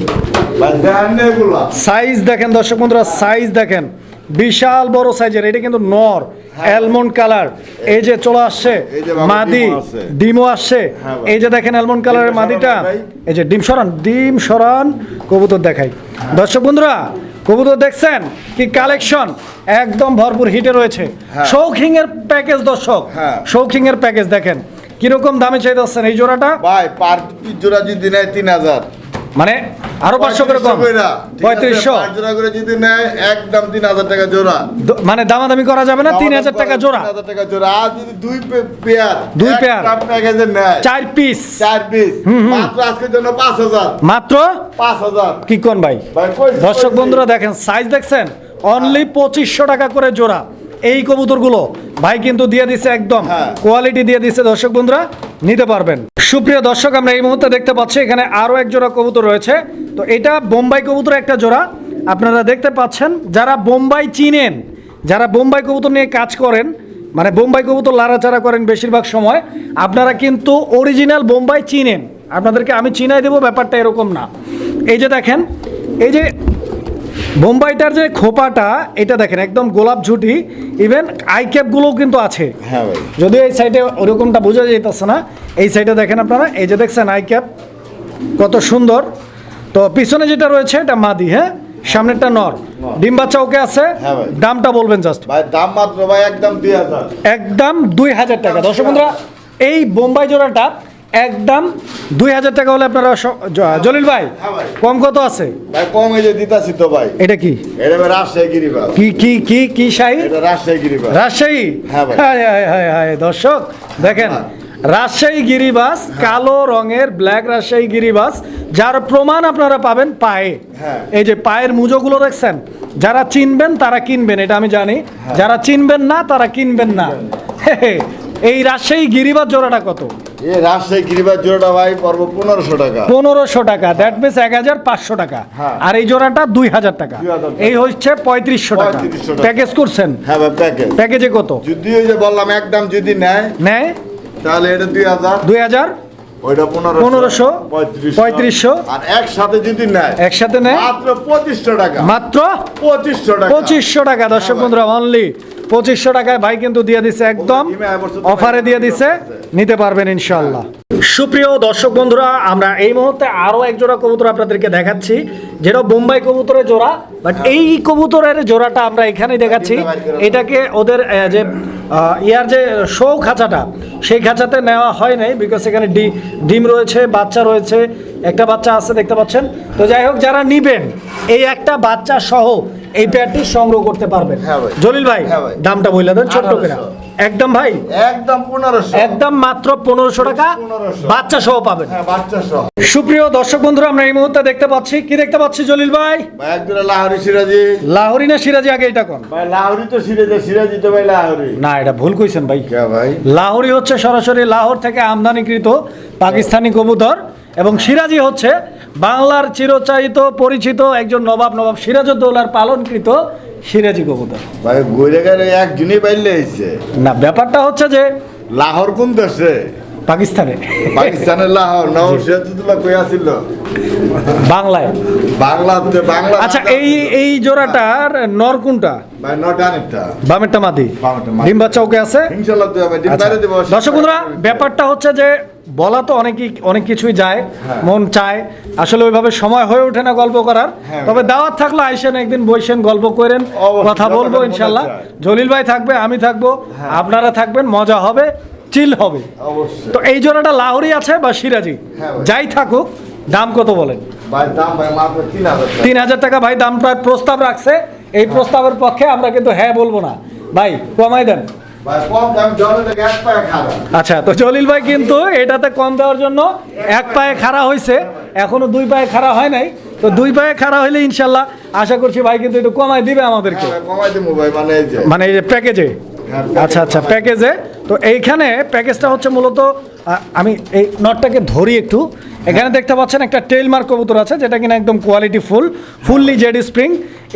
S1: সাইজ দেখেন দর্শক বন্ধুরা সাইজ দেখেন। বিশাল বড় সাইজের এটা কিন্তু নর। অ্যালমন্ড কালার এই যে চলে আসছে
S2: হ্যাঁ।
S1: মাদি
S2: ডিমও
S1: আসছে।
S2: হ্যাঁ
S1: এই যে দেখেন অ্যালমন্ড কালারের মাদিটা। এই যে ডিম সরান ডিম সরান কবুতর দেখাই। দর্শক বন্ধুরা কবুতর দেখছেন কি কালেকশন একদম ভরপুর হিটে রয়েছে।
S2: হ্যাঁ।
S1: শৌখিং এর প্যাকেজ দর্শক।
S2: হ্যাঁ।
S1: শৌখিং এর প্যাকেজ দেখেন। কীরকম দামে চাই চাইতেছেন এই জোড়াটা?
S2: ভাই পার জোড়া যদি নেয় তিন হাজার।
S1: মানে আরও পাঁচশো করে কম? পঁয়ত্রিশশো
S2: জোড়া করে যদি নেয় একদম তিন হাজার টাকা জোড়া।
S1: মানে দামাদামি করা যাবে না? তিন হাজার টাকা জোড়া।
S2: হাজার টাকা জোড়া। আর যদি দুই পেয়ার
S1: দুই পেয়ার।
S2: প্যাকেজে নেয়
S1: চার পিস।
S2: চার পিস। মাত্র আজকের জন্য পাঁচ হাজার।
S1: মাত্র?
S2: পাঁচ হাজার।
S1: কি কোন ভাই?
S2: ভাই
S1: দর্শক বন্ধুরা দেখেন সাইজ দেখছেন? অনলি পঁচিশশো টাকা করে জোড়া। এই কবুতরগুলো ভাই কিন্তু দিয়ে দিছে একদম
S2: হ্যাঁ।
S1: কোয়ালিটি দিয়ে দিছে। দর্শক বন্ধুরা নিতে পারবেন। সুপ্রিয় দর্শক আমরা এই মুহূর্তে দেখতে পাচ্ছি এখানে আরও এক জোড়া কবুতর রয়েছে। তো এটা বোম্বাই কবুতর একটা জোড়া। আপনারা দেখতে পাচ্ছেন যারা বোম্বাই চিনেন যারা বোম্বাই কবুতর নিয়ে কাজ করেন মানে বোম্বাই কবুতর লাড়াচাড়া করেন বেশিরভাগ সময় আপনারা কিন্তু অরিজিনাল বোম্বাই চিনেন। আপনাদেরকে আমি চিনাই দেবো ব্যাপারটা এরকম না। এই যে দেখেন এই যে বোম্বাইটার যে খোপাটা এটা দেখেন একদম গোলাপ ঝুটি। ইভেন আই ক্যাপগুলোও কিন্তু আছে।
S2: হ্যাঁ ভাই।
S1: যদিও এই সাইডে ওরকমটা বোঝা যেতেছে না এই সাইডে দেখেন আপনারা এই যে দেখছেন আই ক্যাপ কত সুন্দর। তো পিছনে যেটা রয়েছে এটা মাদি হ্যাঁ? সামনেরটা নর। ডিম বাচ্চা ওকে আছে?
S2: হ্যাঁ
S1: দামটা বলবেন জাস্ট
S2: ভাই দাম মাত্র ভাই একদম দুই হাজার।
S1: একদম দুই হাজার টাকা। দর্শক বন্ধুরা এই বোম্বাই জোড়াটা একদম দুই হাজার টাকা হলে আপনারা জলিল ভাই
S2: হ্যাঁ ভাই।
S1: কম কত আছে
S2: ভাই কম এই যে দিতাছি তো ভাই
S1: এটা কি
S2: এটা রাজশাহী গিরিবাস
S1: কি কি কি কি শাহী
S2: এটা রাজশাহী গিরিবাস
S1: রাজশাহী
S2: হ্যাঁ ভাই।
S1: হায় হায় হায় হায় দর্শক দেখেন
S2: হ্যাঁ।
S1: রাজশাহী গিরিবাস কালো রঙের ব্ল্যাক রাজশাহী গিরিবাস যার প্রমাণ আপনারা পাবেন পায়ে
S2: হ্যাঁ।
S1: এই যে পায়ের মুজোগুলো দেখছেন যারা চিনবেন তারা কিনবেন এটা আমি জানি
S2: হ্যাঁ।
S1: যারা চিনবেন না তারা কিনবেন না। এই রাজশাহী গিরিবাস জোড়াটা কত
S2: রাজশাহী জোড়াটা ভাই পনেরোশো টাকা।
S1: পনেরোশো টাকা। দ্যাট মিনস এক হাজার পাঁচশো টাকা।
S2: হ্যাঁ।
S1: আর এই জোড়াটা দুই হাজার টাকা। এই হচ্ছে পঁয়ত্রিশশো টাকা। প্যাকেজ করছেন?
S2: হ্যাঁ ভাই প্যাকেজ
S1: প্যাকেজে কত?
S2: যদি ওই যে বললাম একদম যদি নেয়
S1: নেয়?
S2: তাহলে এটা দুই হাজার।
S1: দুই হাজার?
S2: ওইটা
S1: পনেরোশো, পঁয়ত্রিশশো।
S2: আর একসাথে যদি নেয়
S1: একসাথে নেয়?
S2: মাত্র পঁচিশশো টাকা।
S1: মাত্র
S2: পঁচিশশো টাকা।
S1: পঁচিশশো টাকা দর্শক। বন্ধুরা অনলি পঁচিশশো টাকায় ভাই কিন্তু দিয়ে দিছে একদম অফারে দিয়ে দিছে নিতে পারবেন ইনশাল্লাহ সুপ্রিয় দর্শক বন্ধুরা আমরা এই মুহূর্তে আরও এক জোড়া কবুতর আপনাদেরকে দেখাচ্ছি। যেটা বোম্বাই কবুতরের জোড়া বাট এই কবুতরের জোড়াটা আমরা এখানেই দেখাচ্ছি। এটাকে ওদের যে ইয়ার যে শো খাঁচাটা সেই খাঁচাতে নেওয়া হয় নাই বিকজ এখানে ডিম রয়েছে বাচ্চা রয়েছে একটা বাচ্চা আছে দেখতে পাচ্ছেন? তো যাই হোক যারা নিবেন এই একটা বাচ্চা সহ এই পেয়ারটি সংগ্রহ করতে পারবেন।
S2: হ্যাঁ
S1: জলিল ভাই
S2: হ্যাঁ
S1: দামটা বললে দেন ছোট্ট করে।
S2: 1800
S1: একদম ভাই?
S2: একদম পনেরোশো।
S1: একদম মাত্র পনেরোশো টাকা। বাচ্চা সহ পাবেন।
S2: হ্যাঁ বাচ্চা সহ।
S1: সুপ্রিয় দর্শক বন্ধুরা আমরা এই মুহূর্তে দেখতে পাচ্ছি। কি দেখতে পাচ্ছি জলিল ভাই?
S2: লাহোরি সিরাজি।
S1: লাহোরি না সিরাজি আগে এটা কোন?
S2: ভাই লাহোরি তো সিরাজি সিরাজি তো ভাই লাহোরি।
S1: না এটা ভুল কইছেন ভাই।
S2: ভাই?
S1: লাহোরি হচ্ছে সরাসরি লাহোর থেকে আমদানিকৃত পাকিস্তানি কবুতর এবং সিরাজি হচ্ছে বাংলার চিরচারিত পরিচিত একজন নবাব নবাব সিরাজউদ্দৌলার পালনকৃত সিরাজি কবুতর।
S2: ভাই বাইলে এসছে
S1: না ব্যাপারটা হচ্ছে যে
S2: লাহোর কোন দেশে?
S1: পাকিস্তানে।
S2: পাকিস্তানের লাহোর সিরাজুদ্দৌলা কই আছিল?
S1: বাংলায়।
S2: বাংলাতে বাংলা
S1: আচ্ছা এই এই জোড়াটার নর কোনটা?
S2: ভাই নট
S1: বামেরটা মাদি।
S2: বামেরটা মাদি।
S1: ডিম বাচ্চা ওকে আছে?
S2: ইনশাআল্লাহ তুই আমি ডিম
S1: আচ্ছা।
S2: দেব।
S1: দর্শক বন্ধুরা ব্যাপারটা হচ্ছে যে বলা তো অনেকই অনেক কিছুই যায়
S2: হ্যাঁ।
S1: মন চায়। আসলে ওইভাবে সময় হয়ে ওঠে না গল্প করার।
S2: হ্যাঁ।
S1: তবে দাওয়াত থাকলে আইসেন একদিন বসেন গল্প করেন কথা বলব ইনশাল্লাহ। জলিল ভাই থাকবে আমি থাকব আপনারা থাকবেন মজা হবে চিল হবে। তো এই জোড়াটা লাহোরি আছে বা সিরাজি?
S2: হ্যাঁ
S1: যাই থাকুক দাম কত বলেন?
S2: তিন হাজার টাকা।
S1: ভাই দাম প্রায় প্রস্তাব রাখছে। এই প্রস্তাবের পক্ষে আমরা কিন্তু হ্যাঁ বলব না। ভাই কমাই দেন। আচ্ছা তো জলিল ভাই কিন্তু এটাতে কম দেওয়ার জন্য এক পায়ে খাড়া হয়েছে। এখনও দুই পায়ে খাড়া হয় নাই। তো দুই পায়ে খাড়া হইলে ইনশাল্লাহ আশা করছি ভাই কিন্তু একটু কমাই দিবে আমাদেরকে।
S2: হ্যাঁ, মানে
S1: প্যাকেজে। আচ্ছা আচ্ছা প্যাকেজে তো এইখানে প্যাকেজটা হচ্ছে মূলত আমি এই নটটাকে ধরি একটু। এখানে দেখতে পাচ্ছেন একটা টেল মার্ক কবুতর আছে যেটা কিনা একদম quality full fully Z spring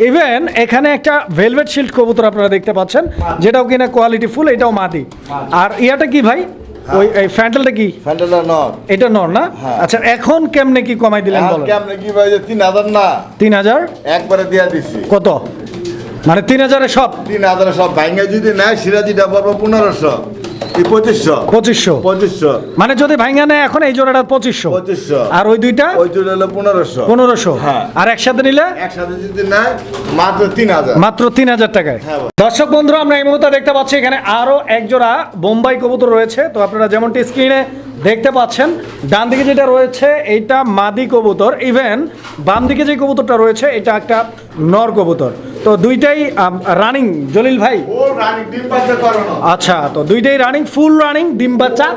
S1: even এখানে একটা ভেলভেট শিল্ড কবুতর আপনারা দেখতে পাচ্ছেন যেটাও কিনা কোয়ালিটি ফুল এটাও মাদি। আর ইয়াটা কি ভাই? ওই এই ফ্যান্টেলটা কি? এটা নর না?
S2: হ্যাঁ।
S1: আচ্ছা এখন কেমনে কি কমাই দিলেন বলেন?
S2: কেমনে কি ভাই যে তিন হাজার না।
S1: তিন হাজার?
S2: একবারে দিয়া দিছি।
S1: কত? মানে তিন হাজারে সব?
S2: তিন হাজার সব ভাঙ্গা যদি নেয় সিরাজিটা পড়ব পনেরোশো। পঁচিশশো।
S1: পঁচিশশো?
S2: পঁচিশশো।
S1: মানে যদি ভাঙ্গা নেয় এখন এই জোড়াটা পঁচিশশো।
S2: পঁচিশশো।
S1: আর ওই দুইটা?
S2: ওই জন্য হলো পনেরোশো।
S1: পনেরোশো।
S2: হ্যাঁ।
S1: আর একসাথে নিলে?
S2: একসাথে যদি নেয় মাত্র তিন হাজার।
S1: মাত্র তিন হাজার টাকায়।
S2: হ্যাঁ
S1: দর্শক আমরা এই মুহূর্তে দেখতে পাচ্ছি এখানে আরও এক জোড়া বোম্বাই কবুতর রয়েছে। তো আপনারা যেমনটি স্ক্রিনে দেখতে পাচ্ছেন ডান দিকে যেটা রয়েছে এটা মাদি কবুতর। ইভেন বাম দিকে যে কবুতরটা রয়েছে এটা একটা নর কবুতর। তো দুইটাই রানিং জলিল ভাই? আচ্ছা তো দুইটাই রানিং ফুল রানিং ডিম বাচ্চা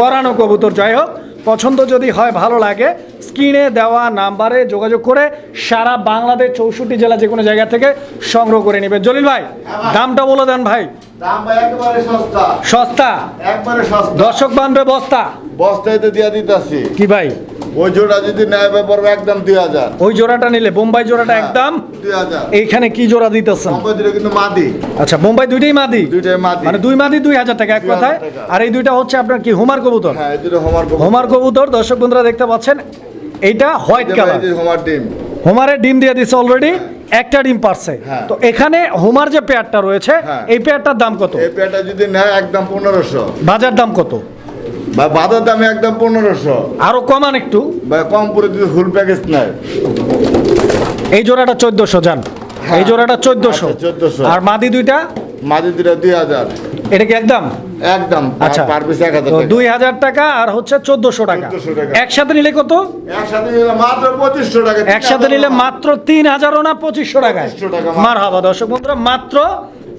S1: করানো কবুতর। যাই হোক পছন্দ যদি হয় ভালো লাগে স্ক্রিনে দেওয়া নাম্বারে যোগাযোগ করে সারা বাংলাদেশ চৌষট্টি জেলা যে কোনো জায়গা থেকে সংগ্রহ করে নেবেন। জলিল ভাই দামটা বলে দেন ভাই।
S2: সস্তা।
S1: দর্শক বান্ধবে বস্তা?
S2: বস্তায় তো দিয়া দিতেছি।
S1: কি ভাই?
S2: ওই জোড়া যদি নেয় ভাই পড়বে একদম দুই হাজার।
S1: ওই জোড়াটা নিলে বোম্বাই জোড়াটা একদম?
S2: দুই হাজার।
S1: এইখানে কি জোড়া দিতেছেন?
S2: কিন্তু মাদি।
S1: আচ্ছা বোম্বাই দুইটাই মাদি?
S2: দুইটাই মাদি।
S1: মানে দুই মাদি দুই হাজার টাকা এক কথায়। আর এই দুইটা হচ্ছে আপনার কি হোমার কবুতর?
S2: হ্যাঁ এই দুটো হোমার
S1: হোমার কবুতর দর্শক বন্ধুরা দেখতে পাচ্ছেন এইটা হোয়াইট কালার।
S2: হোমার ডিম।
S1: হোমারের ডিম দিয়ে দিচ্ছে অলরেডি একটা ডিম পারছে।
S2: হ্যাঁ।
S1: তো এখানে হোমার যে পেয়ারটা রয়েছে
S2: হ্যাঁ।
S1: এই পেয়ারটার দাম কত?
S2: এই পেটা যদি নেয় একদম পনেরোশো।
S1: বাজার দাম কত?
S2: বা বাজার দামে একদম পনেরোশো।
S1: আরও কমান একটু।
S2: কম করে যদি ফুল প্যাকেজ নেয়।
S1: এই জোড়াটা চোদ্দশো যান এই জোড়াটা চোদ্দশো।
S2: আচ্ছা, 1400
S1: আর মাদি দুইটা?
S2: মাঝে দুটা দুই হাজার।
S1: এটা কি একদম?
S2: একদম
S1: আচ্ছা।
S2: পার পিস এক হাজার টাকা।
S1: আর হচ্ছে চোদ্দশো টাকা।
S2: 1400 টাকা।
S1: একসাথে নিলে কত?
S2: একসাথে নিলে মাত্র পঁচিশশো টাকা
S1: একসাথে নিলে মাত্র তিন হাজারও না পঁচিশশো টাকায়।
S2: 2500 টাকা মাত্র।
S1: মার হাবা দর্শক বন্ধুরা মাত্র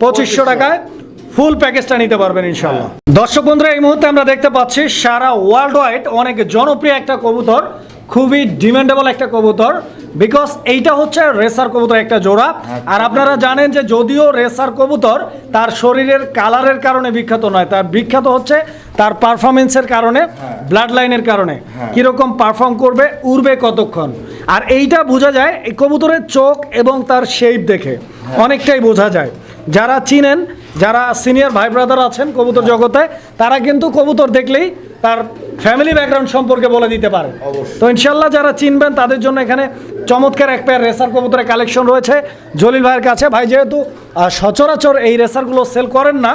S1: পঁচিশশো। টাকায়। ফুল প্যাকেজটা নিতে পারবেন ইনশাল্লাহ দর্শক বন্ধুরা এই মুহূর্তে আমরা দেখতে পাচ্ছি সারা ওয়ার্ল্ড ওয়াইড অনেক জনপ্রিয় একটা কবুতর খুবই ডিমান্ডেবল একটা কবুতর বিকজ এইটা হচ্ছে রেসার কবুতর একটা জোড়া। আর আপনারা জানেন যে যদিও রেসার কবুতর তার শরীরের কালারের কারণে বিখ্যাত নয় তার বিখ্যাত হচ্ছে তার পারফরমেন্সের কারণে ব্লাড লাইনের কারণে। কীরকম পারফর্ম করবে উড়বে কতক্ষণ? আর এইটা বোঝা যায় এই কবুতরের চোখ এবং তার শেপ দেখে অনেকটাই বোঝা যায়। যারা চিনেন যারা সিনিয়র ভাই ব্রাদার আছেন কবুতর জগতে তারা কিন্তু কবুতর দেখলেই তার ফ্যামিলি ব্যাকগ্রাউন্ড সম্পর্কে বলে দিতে পারে। তো ইনশাল্লাহ যারা চিনবেন তাদের জন্য এখানে চমৎকার এক পেয়ার রেসার কবুতরের কালেকশন রয়েছে। জলিল ভাইয়ের কাছে। ভাই যেহেতু সচরাচর এই রেসারগুলো সেল করেন না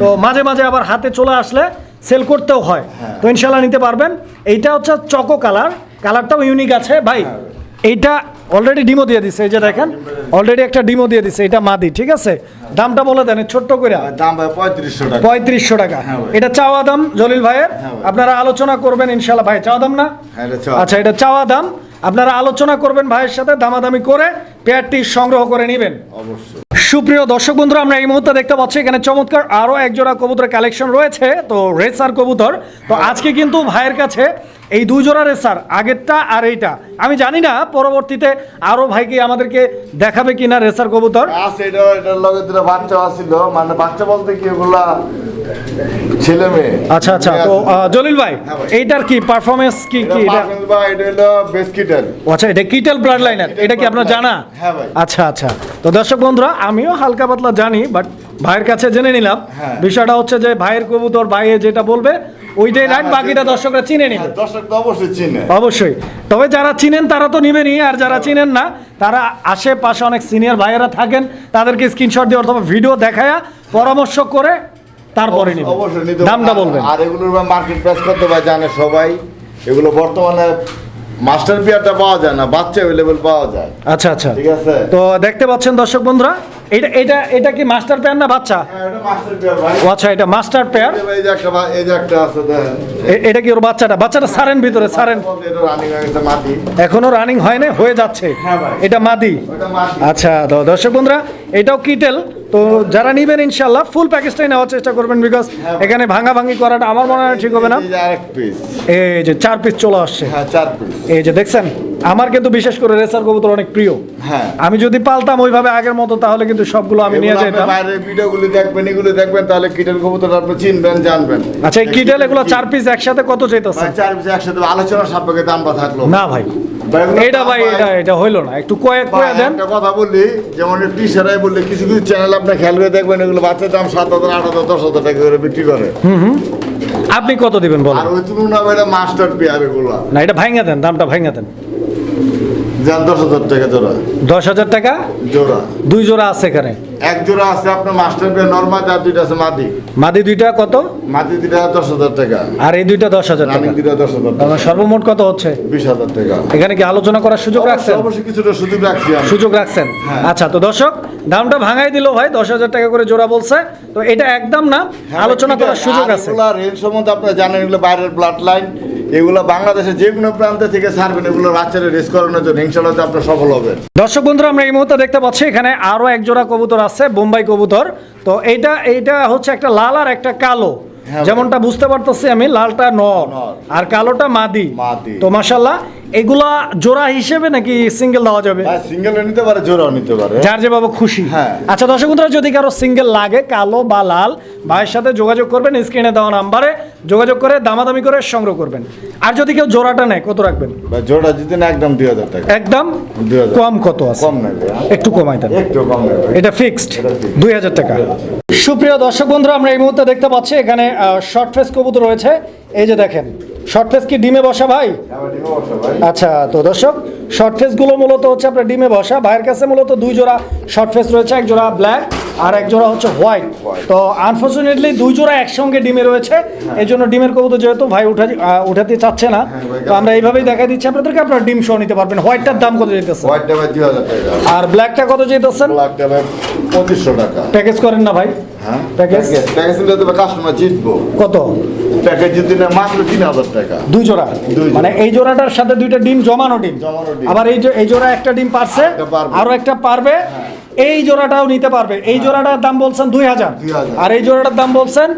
S1: তো মাঝে মাঝে আবার হাতে চলে আসলে সেল করতেও হয়। তো ইনশাল্লাহ নিতে পারবেন। এইটা হচ্ছে চকো কালার কালারটাও ইউনিক আছে। ভাই এইটা অলরেডি ডিমো দিয়ে দিছে এই যে দেখেন অলরেডি একটা ডিমো দিয়ে দিছে এটা মাদি ঠিক আছে? দামটা বলে দেন ছোট্ট করে।
S2: দাম ভাই পঁয়ত্রিশশো টাকা।
S1: পঁয়ত্রিশশো টাকা।
S2: হ্যাঁ
S1: এটা চাওয়া দাম জলিল ভাইয়ের?
S2: হ্যাঁ।
S1: আপনারা আলোচনা করবেন ইনশাল্লাহ ভাই চাওয়া দাম না?
S2: হ্যাঁ, এটা।
S1: আচ্ছা এটা চাওয়া দাম। আপনারা আলোচনা করবেন ভাইয়ের সাথে দামাদামি করে পেয়ারটি সংগ্রহ করে নেবেন।
S2: অবশ্যই।
S1: সুপ্রিয় দর্শক বন্ধুরা আমরা এই মুহূর্তে দেখতে পাচ্ছি এখানে চমৎকার আরও একজোড়া কবুতরের কালেকশন রয়েছে তো রেসার কবুতর। তো আজকে কিন্তু ভাইয়ের কাছে এই দুই জোড়া রেসার আগেরটা আর এইটা। আমি জানি না পরবর্তীতে আরও ভাইকে আমাদেরকে দেখাবে কিনা রেসার কবুতর।
S2: আছে এটা এটার লগে দুটো বাচ্চা আসছিল মানে বাচ্চা বলতে কি এগুলা ছেলে মেয়ে।
S1: আচ্ছা আচ্ছা তো জলিল ভাই
S2: হ্যাঁ
S1: এইটার কি কি কি এটা?
S2: এটা এটা হলো বেসকিটাল
S1: আচ্ছা এটা কিটেল ব্লাড লাইনার এটা কি আপনার জানা?
S2: হ্যাঁ ভাই।
S1: আচ্ছা আচ্ছা তো দর্শক বন্ধুরা আমিও হালকা পাতলা জানি বাট ভাইয়ের কাছে জেনে নিলাম।
S2: হ্যাঁ।
S1: বিষয়টা হচ্ছে যে ভাইয়ের কবুতর ভাইয়ে যেটা বলবে ওইটাই
S2: হ্যাঁ,
S1: বাকিটা দর্শকরা চিনে নিবে।
S2: দর্শক তো অবশ্যই চিনে।
S1: অবশ্যই। তবে যারা চিনেন তারা তো নিবেনই আর যারা চিনেন না তারা আশেপাশে অনেক সিনিয়র ভাইয়েরা থাকেন তাদেরকে স্ক্রিনশট দিয়ে অথবা ভিডিও দেখায়া পরামর্শ করে তারপরে নিবেন। দামটা বলবেন।
S2: আর এগুলোর মার্কেট প্রাইস কত ভাই জানে সবাই? এগুলো বর্তমানে মাস্টার বিয়ারটা পাওয়া যায় না বাচ্চা অ্যাভেলেবেল পাওয়া যায়।
S1: আচ্ছা আচ্ছা।
S2: ঠিক আছে?
S1: তো দেখতে পাচ্ছেন দর্শক বন্ধুরা এটা এটা এটা কি মাস্টার পেয়ার না বাচ্চা?
S2: হ্যাঁ
S1: ও আচ্ছা এটা মাস্টার পেয়ার এটা কি ওর বাচ্চাটা? বাচ্চাটা সারেন ভিতরে সারেন।
S2: এখনও রানিং হয়
S1: না হয়ে যাচ্ছে।
S2: হ্যাঁ
S1: এটা মাদি। আচ্ছা দর্শক বন্ধুরা এটাও কিটেল তো যারা নিবেন ইনশাল্লাহ ফুল প্যাকেজটাই নেওয়ার চেষ্টা করবেন বিকজ
S2: হ্যাঁ।
S1: এখানে ভাঙা ভাঙি করাটা আমার মনে হয় ঠিক হবে না।
S2: এই যে
S1: চার পিস চলে আসছে। এই যে দেখছেন? আমার কিন্তু বিশেষ করে রেসার কবুতর অনেক প্রিয়।
S2: হ্যাঁ।
S1: আমি যদি পালতাম ওইভাবে আগের মতো তাহলে কিন্তু সবগুলো আমি নিয়ে যেতাম
S2: বাইরের ভিডিওগুলি দেখবেন এগুলো দেখবেন তাহলে কিটের কবুতর আপনি চিনবেন জানবেন।
S1: আচ্ছা এই কিটেল এগুলো চার পিস একসাথে কত চাইতেছে
S2: ভাই, চার পিস একসাথে আলোচনা সাপেক্ষে দামটা থাকল।
S1: না ভাই এটা ভাই এটা এটা হইল না। একটু কয়েক
S2: ভাই,
S1: দেন।
S2: একটা কথা বললি যেমন টি শার্টাই বললি কিছু কিছু চ্যানেল আপনি খেয়াল করে দেখবেন এগুলো বাচ্চার দাম সাত হাজার আট হাজার দশ হাজার টাকা করে বিক্রি করে। হুম হুম।
S1: আপনি কত দিবেন বলেন?
S2: আর ওই তুলনা মাস্টার পেয়ার এগুলো।
S1: না এটা ভাঙা দেন দামটা ভাঙা দেন।
S2: যান দশ হাজার টাকা জোড়া।
S1: দশ হাজার টাকা?
S2: জোড়া।
S1: দুই জোড়া আছে এখানে?
S2: এক জোড়া আছে আপনার মাস্টার পেয়ার নর্মাল আর দুইটা আছে মাদি।
S1: মাদি দুইটা কত?
S2: মাদি দুইটা দশ হাজার টাকা।
S1: আর এই দুইটা দশ হাজার টাকা।
S2: দুইটা দশ হাজার টাকা।
S1: সর্বমোট কত হচ্ছে?
S2: বিশ হাজার টাকা।
S1: এখানে কি আলোচনা করার সুযোগ রাখছেন?
S2: অবশ্যই কিছুটা সুযোগ রাখছি
S1: সুযোগ রাখছেন?
S2: হ্যাঁ।
S1: আচ্ছা তো দর্শক দামটা ভাঙাই দিল ভাই দশ হাজার টাকা করে জোড়া বলছে। তো এটা একদম না?
S2: হ্যাঁ,
S1: আলোচনা করার সুযোগ আছে।
S2: সম্বন্ধে আপনারা জানেন এগুলো বাইরের ব্লাড লাইন এগুলো বাংলাদেশের যে কোনো প্রান্ত থেকে ছাড়বেন এগুলো বাচ্চারা রেস করানোর জন্য ইনশাল্লাহ আপনার সফল হবেন
S1: দর্শক বন্ধুরা আমরা এই মুহূর্তে দেখতে পাচ্ছি এখানে আরও একজোড়া কবুতর আছে বোম্বাই কবুতর তো এইটা এইটা হচ্ছে একটা লাল আর একটা কালো
S2: হ্যাঁ।
S1: যেমনটা বুঝতে পারতেছি আমি লালটা নর। আর কালোটা মাদি। তো মাশাল্লাহ এগুলা জোড়া হিসেবে নাকি সিঙ্গেল দেওয়া যাবে?
S2: সিঙ্গেল নিতে পারে জোড়াও নিতে পারে।
S1: যার যেভাবে খুশি।
S2: হ্যাঁ।
S1: আচ্ছা দর্শক বন্ধুরা যদি কারও সিঙ্গেল লাগে কালো বা লাল ভাইয়ের সাথে যোগাযোগ করবেন স্ক্রিনে দেওয়া নাম্বারে যোগাযোগ করে দামাদামি করে সংগ্রহ করবেন। আর যদি কেউ জোড়াটা নেয় কত রাখবেন?
S2: ভাই জোড়া যদি না একদম দুই হাজার টাকা।
S1: একদম?
S2: 2000
S1: কম কত আছে?
S2: কম হ্যাঁ?
S1: একটু কমাই দেন।
S2: একটু কম
S1: এটা ফিক্সড। দুই হাজার টাকা। সুপ্রিয় দর্শক বন্ধুরা আমরা এই মুহূর্তে দেখতে পাচ্ছি এখানে শর্ট ফেস কবুতর রয়েছে। এই যে দেখেন শর্ট ফেস কি ডিমে বসা ভাই?
S2: আবার ডিমে বসো ভাই।
S1: আচ্ছা তো দর্শক শর্ট ফেসগুলো মূলত হচ্ছে আপনার ডিমে বসা। ভাইয়ের কাছে মূলত দুই জোড়া শর্ট ফেস রয়েছে এক জোড়া ব্ল্যাক আর এক জোড়া হচ্ছে হোয়াইট। তো আনফর্চুনেটলি দুই জোড়া একসঙ্গে ডিমে রয়েছে। এই জন্য ডিমের কবুতর যেহেতু ভাই উঠা উঠাতে চাচ্ছে না। তো আমরা এইভাবেই দেখা দিচ্ছি। আপনাদেরকে আপনারা ডিম সহ নিতে পারবেন। হোয়াইটটার দাম কত যেতেছে আর ব্ল্যাকটা কত যেতেছেন
S2: ব্ল্যাকটা পঁচিশশো টাকা।
S1: প্যাকেজ করেন না ভাই?
S2: হ্যাঁ
S1: প্যাকেজ?
S2: প্যাকেজ। নিলে তবে কাস্টমার জিতবো।
S1: কত?
S2: প্যাকেজ না মাত্র তিন হাজার টাকা।
S1: দুই জোড়া? মানে এই জোড়াটার সাথে দুইটা ডিম জমানো ডিম।
S2: জমানো ডিম।
S1: আবার এই এই জোড়া একটা ডিম পারছে আরও একটা পারবে। এই জোড়াটাও নিতে পারবে। এই জোড়াটার দাম বলছেন দুই হাজার। আর এই জোড়াটার দাম বলছেন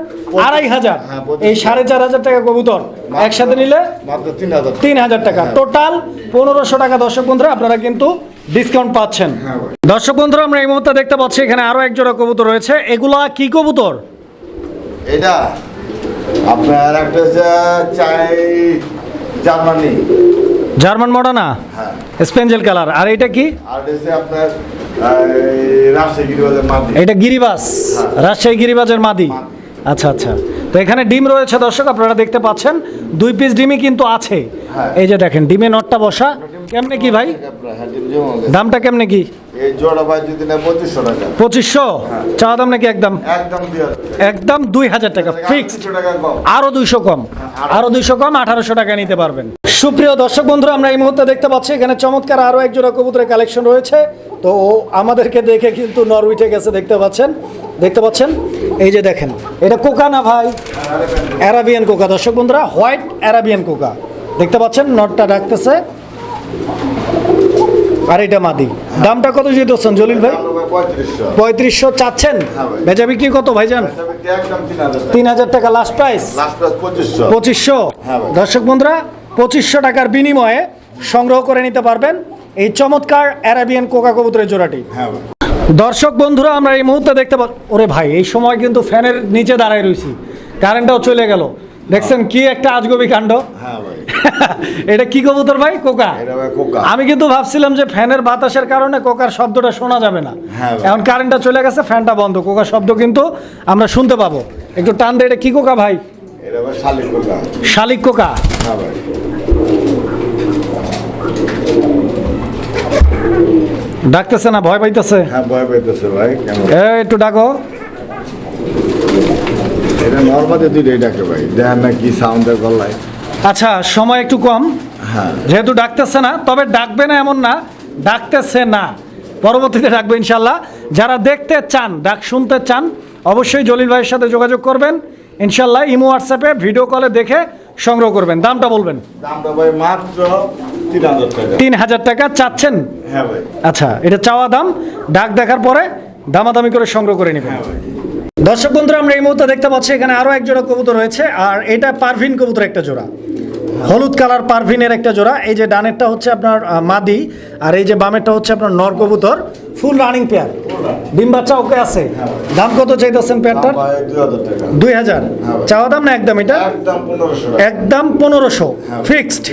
S1: আড়াই হাজার।
S2: হ্যাঁ,
S1: এই সাড়ে চার হাজার টাকা কবুতর। একসাথে নিলে
S2: তিন হাজার
S1: টাকা।
S2: হ্যাঁ।
S1: টোটাল পনেরোশো টাকা। দর্শক বন্ধুরা আপনারা কিন্তু ডিসকাউন্ট পাচ্ছেন।
S2: হ্যাঁ।
S1: দর্শক বন্ধুরা আমরা এই মুহূর্তে দেখতে পাচ্ছি এখানে আরও এক জোড়া কবুতর রয়েছে। এগুলা কি কবুতর?
S2: এটা আপনার একটা চাই জার্মানি।
S1: জার্মান মডানা
S2: হ্যাঁ।
S1: স্পেঞ্জেল কালার। আর এটা কি?
S2: আর আপনার
S1: এটা গিরিবাস
S2: হ্যাঁ।
S1: রাজশাহী গিরিবাজের মাদি। আচ্ছা আচ্ছা। তো এখানে ডিম রয়েছে দর্শক আপনারা দেখতে পাচ্ছেন। দুই পিস ডিমই কিন্তু আছে।
S2: হ্যাঁ।
S1: এই যে দেখেন ডিমে নটটা বসা। কেমনে কি ভাই?
S2: হ্যাঁ।
S1: দামটা কেমনে কি?
S2: পঁচিশশো হ্যাঁ।
S1: চা দাম নাকি একদম?
S2: একদম দুই হাজার
S1: টাকা ফিক্সড আরও দুইশো কম। আরও দুইশো কম আঠারোশো টাকা নিতে পারবেন। সুপ্রিয় দর্শক বন্ধুরা আমরা এই মুহূর্তে দেখতে পাচ্ছি এখানে চমৎকার আরও এক জোড়া কবুতরের কালেকশন রয়েছে। তো ও আমাদেরকে দেখে কিন্তু নরউইটে গেছে দেখতে পাচ্ছেন? দেখতে পাচ্ছেন? এই যে দেখেন এটা কোকা না ভাই? অ্যারাবিয়ান কোকা। দর্শক বন্ধুরা হোয়াইট অ্যারাবিয়ান কোকা। দেখতে পাচ্ছেন? নটটা ডাকতেছে। আর এটা মাদি। দামটা কত যেতেছেন জলিল ভাই?
S2: পঁয়ত্রিশশো।
S1: চাচ্ছেন। বেচা বিক্রি কত ভাইজান
S2: তিন হাজার টাকা
S1: লাস্ট প্রাইস
S2: পঁচিশশো। হ্যাঁ।
S1: দর্শক বন্ধুরা পঁচিশশো টাকার বিনিময়ে সংগ্রহ করে নিতে পারবেন। এই চমৎকার অ্যারাবিয়ান কোকা কবুতরের জোড়াটি।
S2: হ্যাঁ।
S1: দর্শক বন্ধুরা আমরা এই মুহূর্তে দেখতে পা ওরে ভাই এই সময় কিন্তু ফ্যানের নিচে দাঁড়ায় রয়েছি কারেন্টটাও চলে গেল। দেখছেন কি একটা আজগবি কাণ্ড?
S2: হ্যাঁ [laughs]
S1: এটা কি কবুতর ভাই? কোকা? আমি কিন্তু ভাবছিলাম যে ফ্যানের বাতাসের কারণে কোকার শব্দটা শোনা যাবে না।
S2: হ্যাঁ
S1: এখন কারেন্টটা চলে গেছে ফ্যানটা বন্ধ। কোকার শব্দ কিন্তু আমরা শুনতে পাবো। একটু টান দিয়ে এটা কি কোকা ভাই?
S2: শালিক কোকা।
S1: শালিক কোকা।
S2: ভাই।
S1: ডাকতেছে না ভয় পাইতেছে?
S2: হ্যাঁ ভয় পাইতেছে ভাই
S1: একটু ডাকো।
S2: এটা নর্মালি দুইটাই ডাকে ভাই দেখেন না কি সাউন্ডের গলায়।
S1: আচ্ছা সময় একটু কম।
S2: হ্যাঁ।
S1: যেহেতু ডাকতেছে না তবে ডাকবে না এমন না ডাকতেছে না। পরবর্তীতে ডাকবে ইনশাল্লাহ যারা দেখতে চান ডাক শুনতে চান অবশ্যই জলিল ভাইয়ের সাথে যোগাযোগ করবেন। ইনশাল্লাহ ইমো হোয়াটসঅ্যাপে ভিডিও কলে দেখে সংগ্রহ করবেন। দামটা বলবেন।
S2: দামটা ভাই মাত্র তিন হাজার টাকা।
S1: চাচ্ছেন?
S2: হ্যাঁ
S1: আচ্ছা এটা চাওয়া দাম ডাক দেখার পরে দামাদামি করে সংগ্রহ করে নেবেন।
S2: হ্যাঁ
S1: দর্শক বন্ধুরা আমরা এই মুহূর্তে দেখতে পাচ্ছি এখানে আরও এক জোড়া কবুতর রয়েছে আর এটা পারভিন কবুতর একটা জোড়া। হলুদ কালার পারভিনের একটা জোড়া এই যে ডানেরটা হচ্ছে আপনার মাদি আর এই যে বামেরটা হচ্ছে আপনার নর কবুতর ফুল রানিং পেয়ার। ডিম বাচ্চা ওকে আছে। দাম কত চাইতেছেন পেয়ারটার?
S2: দুই হাজার
S1: চাওয়া দাম না একদম এটা? একদম পনেরোশো
S2: হ্যাঁ।
S1: ফিক্সড